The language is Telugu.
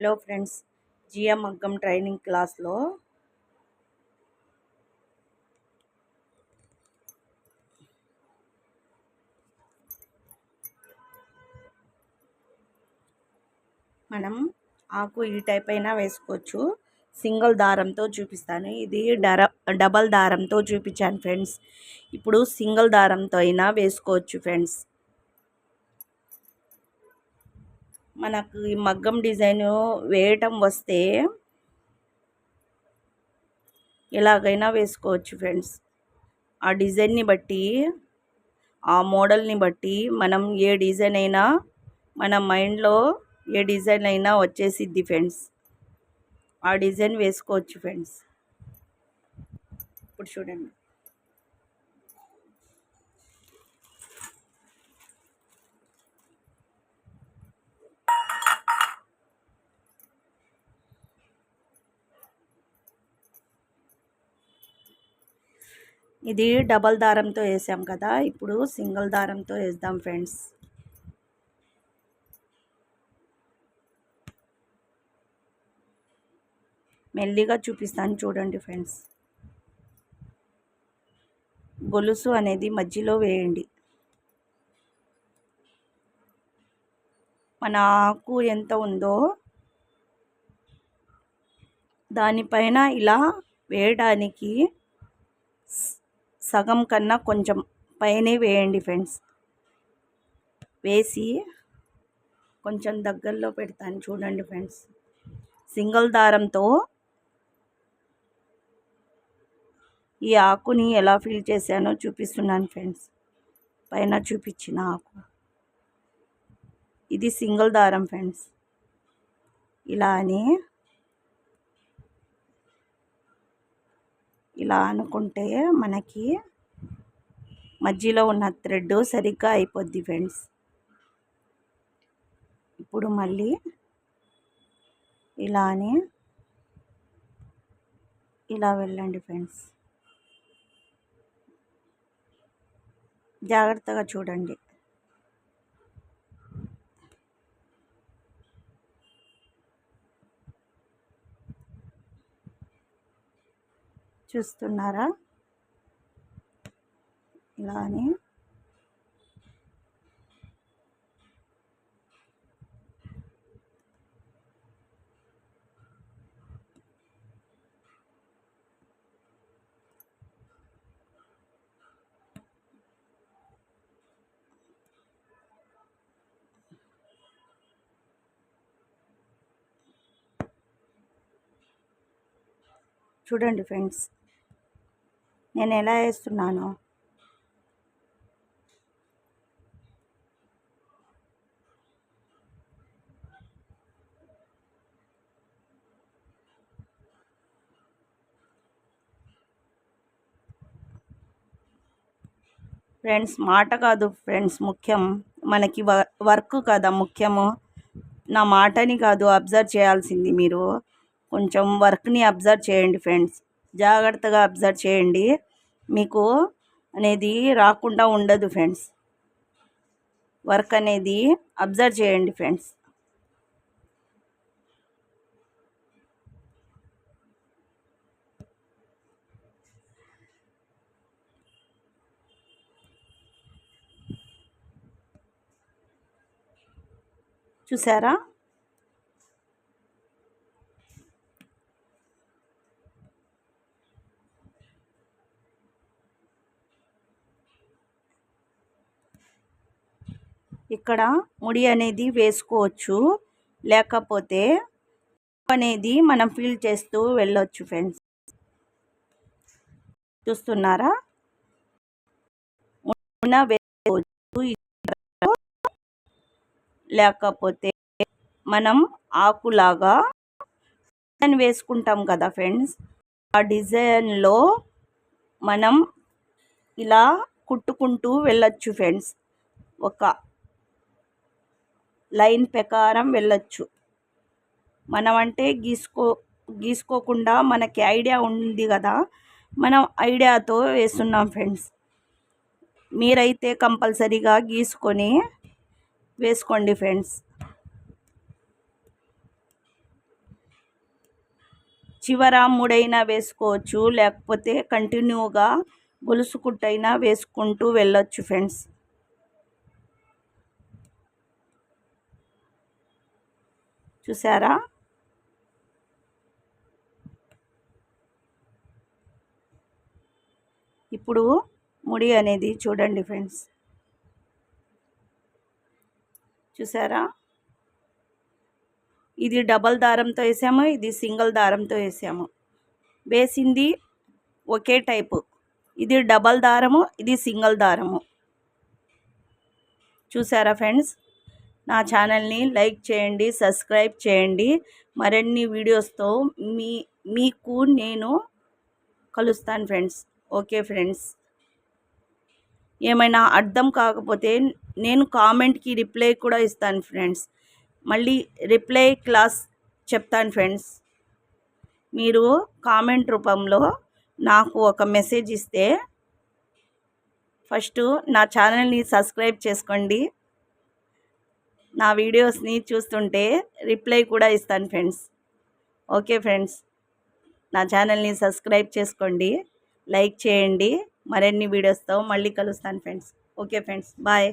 హలో ఫ్రెండ్స్ జిఎం మగ్గం ట్రైనింగ్ క్లాస్లో మనం ఆకు ఈ టైప్ అయినా వేసుకోవచ్చు. సింగిల్ దారంతో చూపిస్తాను. ఇది డర డబల్ దారంతో చూపించాను ఫ్రెండ్స్. ఇప్పుడు సింగిల్ దారంతో అయినా వేసుకోవచ్చు ఫ్రెండ్స్. మనకు ఈ మగ్గం డిజైన్ వేయటం వస్తే ఎలాగైనా వేసుకోవచ్చు ఫ్రెండ్స్. ఆ డిజైన్ని బట్టి ఆ మోడల్ని బట్టి మనం ఏ డిజైన్ అయినా మన మైండ్లో ఏ డిజైన్ అయినా వచ్చేసిద్ది ఫ్రెండ్స్. ఆ డిజైన్ వేసుకోవచ్చు ఫ్రెండ్స్. ఇప్పుడు చూడండి. ఇది డబల్ దారంతో వేసాం కదా ఇప్పుడు సింగిల్ దారంతో వేద్దాం ఫ్రెండ్స్. మెల్లిగా చూపిస్తాను చూడండి ఫ్రెండ్స్. గొలుసు అనేది మధ్యలో వేయండి. మన ఆకు ఎంత ఉందో దానిపైన ఇలా వేయడానికి సగం కన్నా కొంచెం పైనే వేయండి ఫ్రెండ్స్. వేసి కొంచెం దగ్గరలో పెడతాను చూడండి ఫ్రెండ్స్. సింగిల్ దారంతో ఈ ఆకుని ఎలా ఫిల్ చేశానో చూపిస్తున్నాను ఫ్రెండ్స్. పైన చూపించిన ఆకు. ఇది సింగిల్ దారం ఫ్రెండ్స్. ఇలా అని ఇలా అనుకుంటే మనకి మధ్యలో ఉన్న థ్రెడ్ సరిగ్గా అయిపోద్ది ఫ్రెండ్స్ ఇప్పుడు మళ్ళీ ఇలా అని ఇలా వెళ్ళండి ఫ్రెండ్స్ జాగ్రత్తగా చూడండి. చూస్తున్నారా? ఇలా అని చూడండి ఫ్రెండ్స్ నేను ఎలా వేస్తున్నాను. ఫ్రెండ్స్ మాట కాదు ఫ్రెండ్స్ ముఖ్యం. మనకి వర్క్ కదా ముఖ్యము. నా మాటని కాదు అబ్జర్వ్ చేయాల్సింది మీరు. కొంచెం వర్క్ని అబ్జర్వ్ చేయండి ఫ్రెండ్స్. జాగ్రత్తగా అబ్జర్వ్ చేయండి. మీకు అనేది రాకుండా ఉండదు ఫ్రెండ్స్. వర్క్ అనేది అబ్జర్వ్ చేయండి ఫ్రెండ్స్. చూసారా? ఇక్కడ ముడి అనేది వేసుకోవచ్చు. లేకపోతే అనేది మనం ఫీల్ చేస్తూ వెళ్ళొచ్చు ఫ్రెండ్స్ చూస్తున్నారా? లేకపోతే మనం ఆకులాగా డిజైన్ వేసుకుంటాం కదా ఫ్రెండ్స్ ఆ డిజైన్లో మనం ఇలా కుట్టుకుంటూ వెళ్ళొచ్చు ఫ్రెండ్స్ ఒక లైన్ ప్రకారం వెళ్ళొచ్చు. మనం అంటే గీసుకో గీసుకోకుండా మనకి ఐడియా ఉంది కదా మనం ఐడియాతో వేస్తున్నాం ఫ్రెండ్స్. మీరైతే కంపల్సరీగా గీసుకొని వేసుకోండి ఫ్రెండ్స్. చివర ముడైనా వేసుకోవచ్చు లేకపోతే కంటిన్యూగా గొలుసుకుట్టైనా వేసుకుంటూ వెళ్ళొచ్చు ఫ్రెండ్స్. చూసారా? ఇప్పుడు ముడి అనేది చూడండి ఫ్రెండ్స్. చూసారా? ఇది డబల్ దారంతో వేసాము ఇది సింగిల్ దారంతో వేసాము. వేసింది ఒకే టైపు. ఇది డబల్ దారము ఇది సింగిల్ దారము. చూసారా ఫ్రెండ్స్? నా ఛానల్ని లైక్ చేయండి సబ్స్క్రైబ్ చేయండి. మరిన్ని వీడియోస్తో మీ మీకు నేను కలుస్తాను ఫ్రెండ్స్. Okay friends. ఏమైనా అర్థం కాకపోతే నేను కామెంట్కి రిప్లై కూడా ఇస్తాను ఫ్రెండ్స్. మళ్ళీ రిప్లై క్లాస్ చెప్తాను ఫ్రెండ్స్. మీరు కామెంట్ రూపంలో నాకు ఒక మెసేజ్ ఇస్తే ఫస్ట్ నా ఛానల్ని సబ్స్క్రైబ్ చేసుకోండి. నా వీడియోస్ని చూస్తుంటే రిప్లై కూడా ఇస్తాను ఫ్రెండ్స్. Okay friends. నా ఛానల్ని సబ్స్క్రైబ్ చేసుకోండి లైక్ చేయండి. మరిన్ని వీడియోస్తో మళ్ళీ కలుస్తాను ఫ్రెండ్స్. Okay friends. బాయ్.